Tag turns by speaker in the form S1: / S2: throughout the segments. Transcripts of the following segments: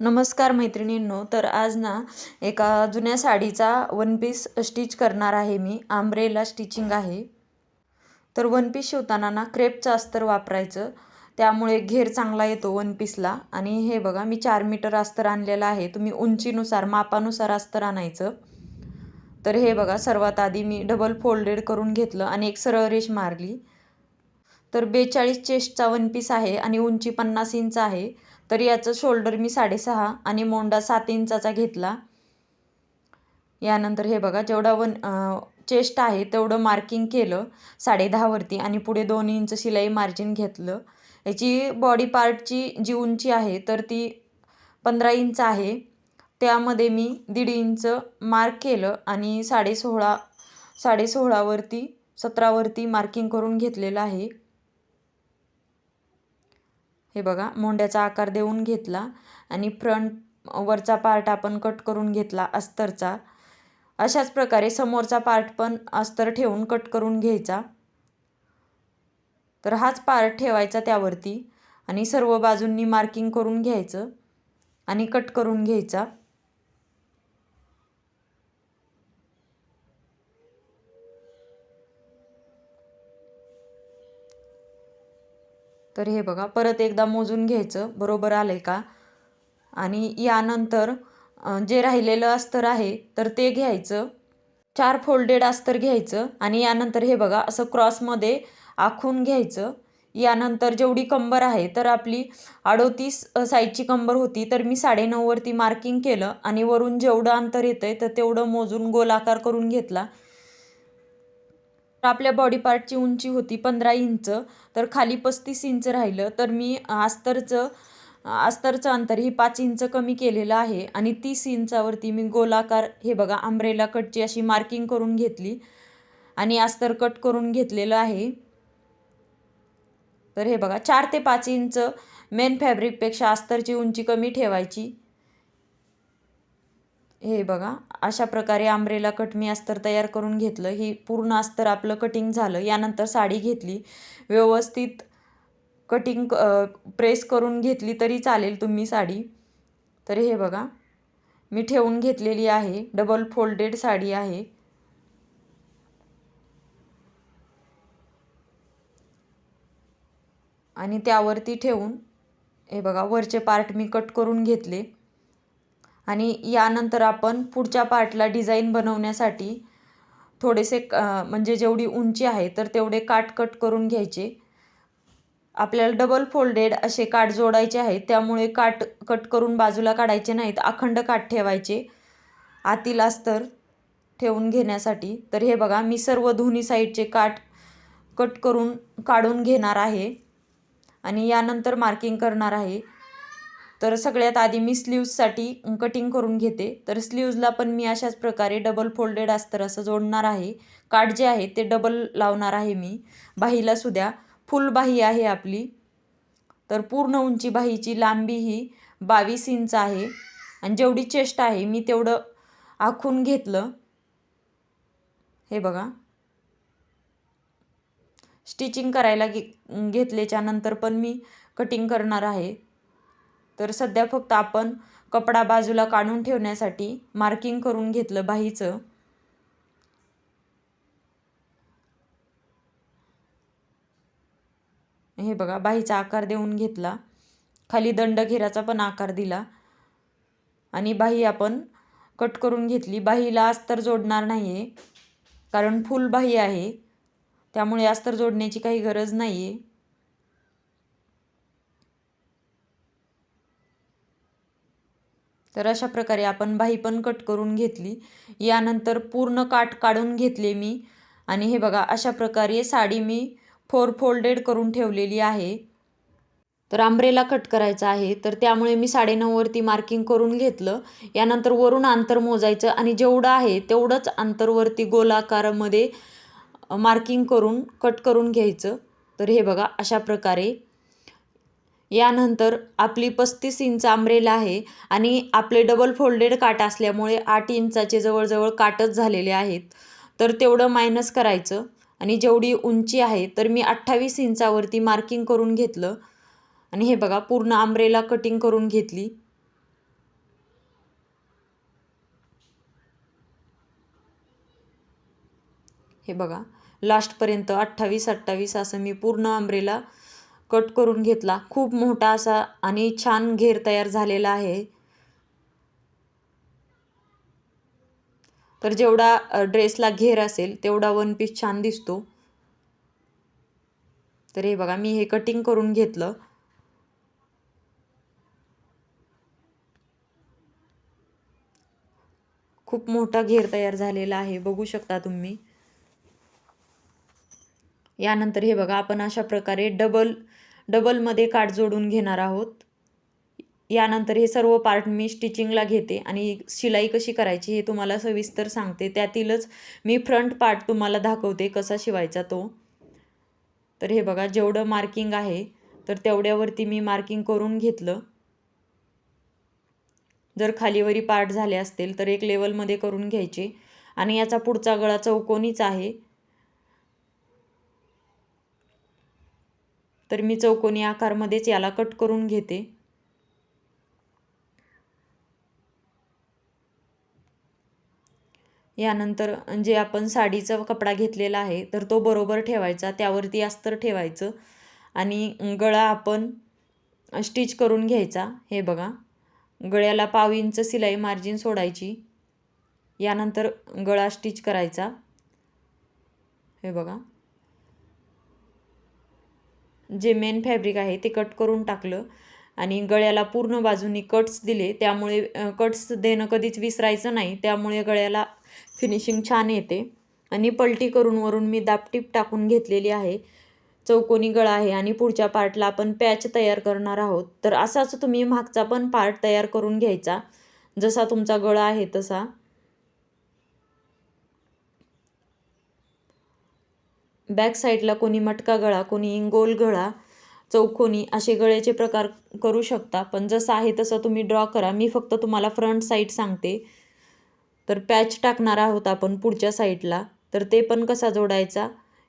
S1: नमस्कार मैत्रिणींनो तर आज ना एका जुन्या साडीचा वन पीस स्टिच करणार आहे मी. आंब्रेला स्टिचिंग आहे. तर वन पीस शिवताना ना क्रेपचं अस्तर वापरायचं. त्यामुळे घेर चांगला येतो वन पीसला आणि हे बघा मी चार मीटर अस्तर आणलेलं आहे. तुम्ही उंचीनुसार मापानुसार अस्तर आणायचं. तर हे बघा सर्वात आधी मी डबल फोल्डेड करून घेतलं आणि एक सरळ रेष मारली. तर बेचाळीस चेस्टचा वन पीस आहे आणि उंची पन्नास इंच आहे. तर याचं शोल्डर मी साडेसहा आणि मोंडा सात इंचाचा घेतला. यानंतर हे बघा जेवढा वन चेस्ट आहे तेवढं मार्किंग केलं साडेदहावरती आणि पुढे दोन इंच शिलाई मार्जिन घेतलं. याची बॉडी पार्टची जी उंची आहे तर ती पंधरा इंच आहे. त्यामध्ये मी दीड इंच मार्क केलं आणि साडे सोळा साडे सोळावरती सतरावरती मार्किंग करून घेतलेलं आहे. हे बघा मोंड्याचा आकार देऊन घेतला आणि फ्रंट वरचा पार्ट आपण कट करून घेतला अस्तरचा. अशाच प्रकारे समोरचा पार्ट पण अस्तर ठेवून कट करून घ्यायचा. तर हाच पार्ट ठेवायचा त्यावरती आणि सर्व बाजूंनी मार्किंग करून घ्यायचं आणि कट करून घ्यायचा. तर हे बघा परत एकदा मोजून घ्यायचं. बरोबर आलं आहे का? आणि यानंतर जे राहिलेलं अस्तर आहे तर ते घ्यायचं. चार फोल्डेड अस्तर घ्यायचं. आणि यानंतर हे बघा असं क्रॉसमध्ये आखून घ्यायचं. यानंतर जेवढी कंबर आहे तर आपली अडोतीस साईजची कंबर होती तर मी साडेनऊवरती मार्किंग केलं. आणि वरून जेवढं अंतर येतं आहे तर तेवढं मोजून गोलाकार करून घेतला. आपल्या बॉडी पार्टची उंची होती पंधरा इंच. तर खाली पस्तीस इंच राहिलं. तर मी अस्तरचं अस्तरचं अंतर ही पाच इंच कमी केलेलं आहे. आणि तीस इंचावरती मी गोलाकार हे बघा आंब्रेला कटची अशी मार्किंग करून घेतली. आणि अस्तर कट करून घेतलेलं आहे. तर हे बघा चार ते पाच इंच मेन फॅब्रिकपेक्षा अस्तरची उंची कमी ठेवायची. हे बघा अशा प्रकारे आंब्रेला कट मी अस्तर तयार करून घेतलं. ही पूर्ण अस्तर आपलं कटिंग झालं. यानंतर साडी घेतली. व्यवस्थित कटिंग प्रेस करून घेतली तरी चालेल तुम्ही साडी. तर हे बघा मी ठेवून घेतलेली आहे. डबल फोल्डेड साडी आहे. आणि त्यावरती ठेवून हे बघा वरचे पार्ट मी कट करून घेतले. आणि यानंतर आपण पुढच्या पार्टला डिझाईन बनवण्यासाठी थोडेसे म्हणजे जेवढी उंची आहे तर तेवढे काट कट करून घ्यायचे. आपल्याला डबल फोल्डेड असे काठ जोडायचे आहेत त्यामुळे काट कट करून बाजूला काढायचे नाहीत अखंड काठ ठेवायचे. आतील अस्तर ठेवून घेण्यासाठी. तर हे बघा मी सर्व दोन्ही साईडचे काठ कट करून काढून घेणार आहे. आणि यानंतर मार्किंग करणार आहे. तर सगळ्यात आधी मी स्लीव्जसाठी कटिंग करून घेते. तर स्लीव्जला पण मी अशाच प्रकारे डबल फोल्डेड अस्तर असं जोडणार आहे. काठ जे आहे ते डबल लावणार आहे मी. बाहीला सुद्धा फुल बाही आहे आपली. तर पूर्ण उंची बाहीची लांबी ही बावीस इंच आहे. आणि जेवढी चेस्ट आहे मी तेवढं आखून घेतलं. हे बघा. स्टिचिंग करायला घे घेतल्याच्या नंतर पण मी कटिंग करणार आहे. तर सध्या फक्त आपण कपडा बाजूला काढून ठेवण्यासाठी मार्किंग करून घेतलं बाहीचं. हे बघा बाहीचा आकार देऊन घेतला. खाली दंडघेराचा पण आकार दिला. आणि बाही आपण कट करून घेतली. बाहीला अस्तर जोडणार नाही आहे कारण फुल बाही आहे. त्यामुळे अस्तर जोडण्याची काही गरज नाही आहे तर अशा प्रकारे आपण बाही पण कट करून घेतली. यानंतर पूर्ण काठ काढून घेतले मी. आणि हे बघा अशा प्रकारे साडी मी फोर फोल्डेड करून ठेवलेली आहे. तर आंब्रेला कट करायचा आहे. तर त्यामुळे मी साडेनऊवरती मार्किंग करून घेतलं. यानंतर वरून अंतर मोजायचं आणि जेवढं आहे तेवढंच अंतरवरती गोलाकारामध्ये मार्किंग करून कट करून घ्यायचं. तर हे बघा अशा प्रकारे यानंतर आपली पस्तीस इंच आंब्रेला आहे आणि आपले डबल फोल्डेड काट असल्यामुळे आठ इंचाचे जवळजवळ काटच झालेले आहेत. तर तेवढं मायनस करायचं. आणि जेवढी उंची आहे तर मी अठ्ठावीस इंचावरती मार्किंग करून घेतलं. आणि हे बघा पूर्ण आंब्रेला कटिंग करून घेतली. हे बघा लास्टपर्यंत अठ्ठावीस अठ्ठावीस असं मी पूर्ण आंब्रेला कट करून घेतला. खूप मोठा असा आणि छान घेर तयार झालेला आहे. तर जेवढा ड्रेसला घेर असेल तेवढा वन पीस छान दिसतो. तर हे बघा मी हे कटिंग करून घेतलं. खूप मोठा घेर तयार झालेला आहे. बघू शकता तुम्ही. यानंतर हे बघा आपण अशा प्रकारे डबल डबलमध्ये काठ जोडून घेणार आहोत. यानंतर हे सर्व पार्ट मी स्टिचिंगला घेते आणि शिलाई कशी करायची हे तुम्हाला सविस्तर सांगते. त्यातीलच मी फ्रंट पार्ट तुम्हाला दाखवते कसा शिवायचा तो. तर हे बघा जेवढं मार्किंग आहे तर तेवढ्यावरती मी मार्किंग करून घेतलं. जर खालीवरी पार्ट झाले असतील तर एक लेवलमध्ये करून घ्यायचे. आणि याचा पुढचा गळा चौकोनीच आहे. तर मी चौकोनी आकारमध्येच याला कट करून घेते. यानंतर जे आपण साडीचा कपडा घेतलेला आहे तर तो बरोबर ठेवायचा त्यावरती अस्तर ठेवायचं आणि गळा आपण स्टिच करून घ्यायचा. हे बघा गळ्याला पाव इंच सिलाई मार्जिन सोडायची यानंतर गळा स्टिच करायचा. हे बघा जे मेन फॅब्रिक आहे ते कट करून टाकलं आणि गळ्याला पूर्ण बाजूनी कट्स दिले. त्यामुळे कट्स देणं कधीच विसरायचं नाही. त्यामुळे गळ्याला फिनिशिंग छान येते. आणि पलटी करून वरून मी दापटीप टाकून घेतलेली आहे. चौकोनी गळा आहे आणि पुढच्या पार्टला आपण पॅच तयार करणार आहोत. तर असाच तुम्ही मागचा पण पार्ट तयार करून घ्यायचा. जसा तुमचा गळा आहे तसा. बॅक साईडला कोणी मटका गळा कोणी गोल गळा चौकोनी असे गळ्याचे प्रकार करू शकता. पण जसं आहे तसं तुम्ही ड्रॉ करा. मी फक्त तुम्हाला फ्रंट साईड सांगते. तर पॅच टाकणार आहोत आपण पुढच्या साईडला तर ते पण कसा जोडायचा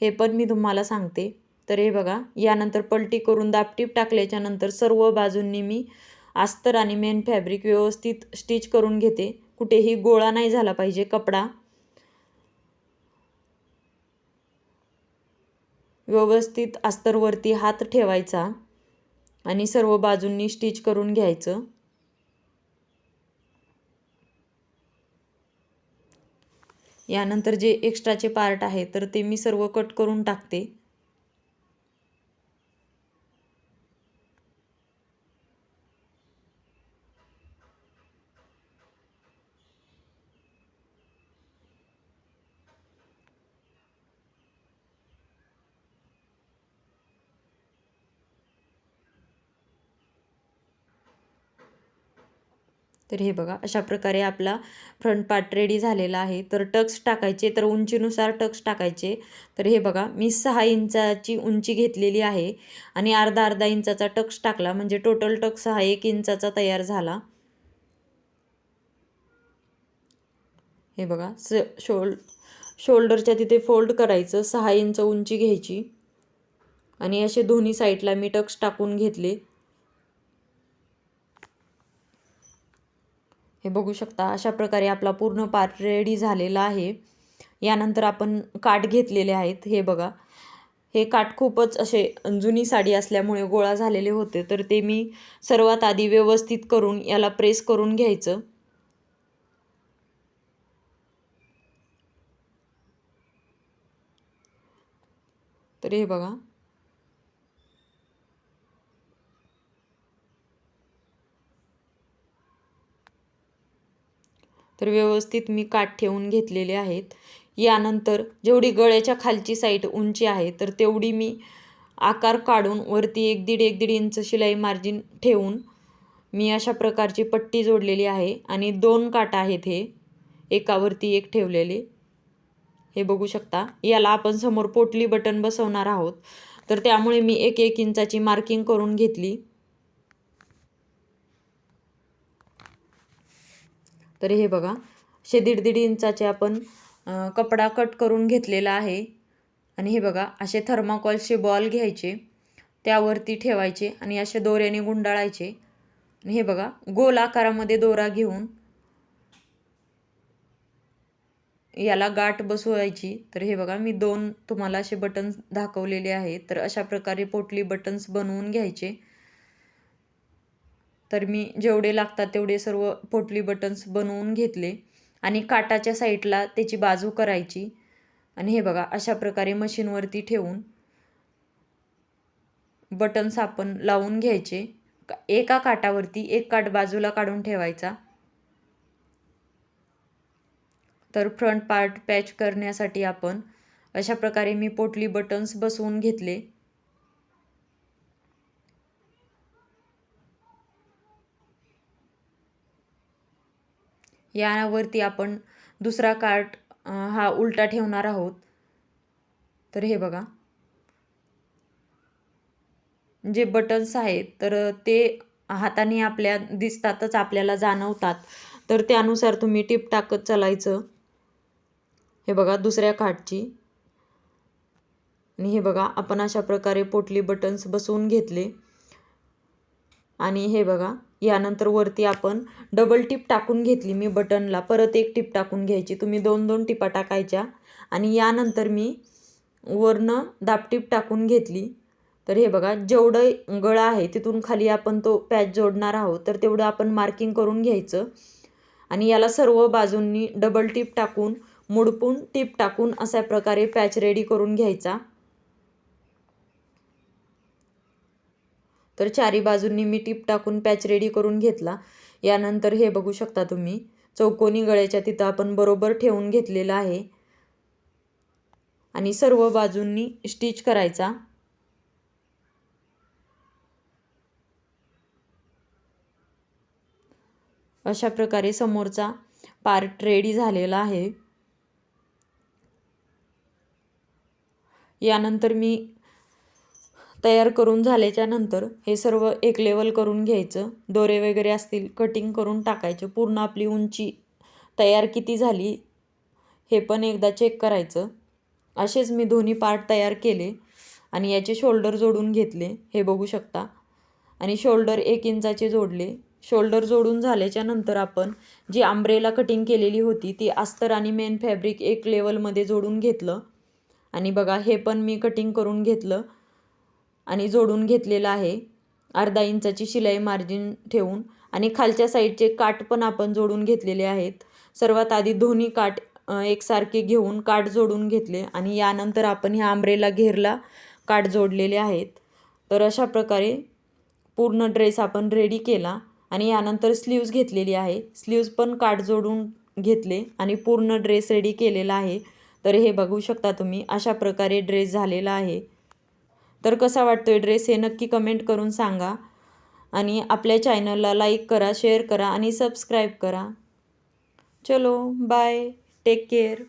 S1: हे पण मी तुम्हाला सांगते. तर हे बघा यानंतर पलटी करून दापटीप टाकल्याच्या नंतर सर्व बाजूंनी मी अस्तर आणि मेन फॅब्रिक व्यवस्थित स्टिच करून घेते. कुठेही गोळा नाही झाला पाहिजे कपडा. व्यवस्थित अस्तरवरती हात ठेवायचा आणि सर्व बाजूंनी स्टिच करून घ्यायचं. यानंतर जे एक्स्ट्राचे पार्ट आहे तर ते मी सर्व कट करून टाकते. तर हे बघा अशा प्रकारे आपला फ्रंट पार्ट रेडी झालेला आहे. तर टक्स टाकायचे तर उंचीनुसार टक्स टाकायचे. तर हे बघा मी सहा इंचाची उंची घेतलेली आहे आणि अर्धा अर्धा इंचाचा टक्स टाकला. म्हणजे टोटल टक्स हा एक इंचाचा तयार झाला. हे बघा स शोल्ड शोल्डरच्या तिथे फोल्ड करायचं सहा इंच उंची घ्यायची. आणि असे दोन्ही साईडला मी टक्स टाकून घेतले. हे बघू शकता अशा प्रकारे आपला पूर्ण पार्ट रेडी झालेला आहे. यानंतर आपण काठ घेतलेले आहेत हे बघा. हे काठ खूपच असे जुनी साडी असल्यामुळे गोळा झालेले होते तर ते मी सर्वात आधी व्यवस्थित करून याला प्रेस करून घ्यायचं. तर हे बघा. तर व्यवस्थित मी काठ ठेवून घेतलेले आहेत. यानंतर जेवढी गळ्याच्या खालची साईड उंची आहे तर तेवढी मी आकार काढून वरती एक दीड एक दीड इंच शिलाई मार्जिन ठेवून मी अशा प्रकारची पट्टी जोडलेली आहे आणि दोन काट आहेत हे एकावरती एक ठेवलेले. हे बघू शकता याला आपण समोर पोटली बटन बसवणार आहोत. तर त्यामुळे मी एक एक इंचाची मार्किंग करून घेतली. तर हे बघा असे दीड दीड इंचाचे आपण कपडा कट करून घेतलेला आहे आणि हे बघा असे थर्माकॉलचे बॉल घ्यायचे त्यावरती ठेवायचे आणि असे दोऱ्याने गुंडाळायचे. आणि हे बघा गोल आकारामध्ये दोरा घेऊन याला गाठ बसवायची. तर हे बघा मी दोन तुम्हाला असे बटन्स दाखवलेले आहेत. तर अशा प्रकारे पोटली बटन्स बनवून घ्यायचे. तर मी जेवढे लागतात तेवढे सर्व पोटली बटन्स बनवून घेतले आणि काटाच्या साईडला त्याची बाजू करायची. आणि हे बघा अशा प्रकारे मशीनवरती ठेवून बटन्स आपण लावून घ्यायचे. एका काटावरती एक काट बाजूला काढून ठेवायचा. तर फ्रंट पार्ट पॅच करण्यासाठी आपण अशा प्रकारे मी पोटली बटन्स बसवून घेतले. यावरती आपण दुसरा कार्ट हा उलटा ठेवणार आहोत. तर हे बघा. जे बटन्स आहेत तर ते हाताने आपल्या दिसतातच आपल्याला जाणवतात. तर त्यानुसार तुम्ही टिप टाकत चालायचं. हे बघा दुसऱ्या काठची आणि हे बघा आपण अशा प्रकारे पोटली बटन्स बसवून घेतले. आणि हे बघा यानंतर वरती आपण डबल टिप टाकून घेतली मी बटनला. परत एक टिप टाकून घ्यायची. तुम्ही दोन दोन टिपा टाकायच्या. आणि यानंतर मी वरनं दापटीप टाकून घेतली. तर हे बघा जेवढं गळा आहे तिथून खाली आपण तो पॅच जोडणार आहोत तर तेवढं आपण मार्किंग करून घ्यायचं. आणि याला सर्व बाजूंनी डबल टिप टाकून मुडपून टिप टाकून अशा प्रकारे पॅच रेडी करून घ्यायचा. तर चारी बाजूंनी मी टिप टाकून पॅच रेडी करून घेतला. यानंतर हे बघू शकता तुम्ही चौकोनी गळ्याच्या तिथं आपण बरोबर ठेवून घेतलेलं आहे. आणि सर्व बाजूंनी स्टिच करायचा. अशा प्रकारे समोरचा पार्ट रेडी झालेला आहे. यानंतर मी तयार करून झाल्याच्यानंतर हे सर्व एक लेवल करून घ्यायचं. दोरे वगैरे असतील कटिंग करून टाकायचे. पूर्ण आपली उंची तयार किती झाली हे पण एकदा चेक करायचं. असेच मी दोन्ही पार्ट तयार केले आणि याचे शोल्डर जोडून घेतले. हे बघू शकता. आणि शोल्डर एक इंचाचे जोडले. शोल्डर जोडून झाल्याच्यानंतर आपण जी आंब्रेला कटिंग केलेली होती ती अस्तर आणि मेन फॅब्रिक एक लेवलमध्ये जोडून घेतलं. आणि बघा हे पण मी कटिंग करून घेतलं. आणि जोडून घेतलेलं आहे. अर्धा इंचाची शिलाई मार्जिन ठेवून आणि खालच्या साईडचे काठ पण आपण जोडून घेतलेले आहेत. सर्वात आधी दोन्ही काठ एकसारखे घेऊन काठ जोडून घेतले आणि यानंतर आपण ह्या आंब्रेला घेरला काठ जोडलेले आहेत. तर अशा प्रकारे पूर्ण ड्रेस आपण रेडी केला आणि यानंतर स्लीव्ज घेतलेली आहे. स्लीव्ज पण काठ जोडून घेतले आणि पूर्ण ड्रेस रेडी केलेला आहे. तर हे बघू शकता तुम्ही अशा प्रकारे ड्रेस झालेला आहे. तर कसा वाटतो आहे ड्रेस हे नक्की कमेंट करून सांगा. आणि आपल्या चॅनलला लाईक करा शेअर करा आणि सबस्क्राईब करा. चलो बाय टेक केअर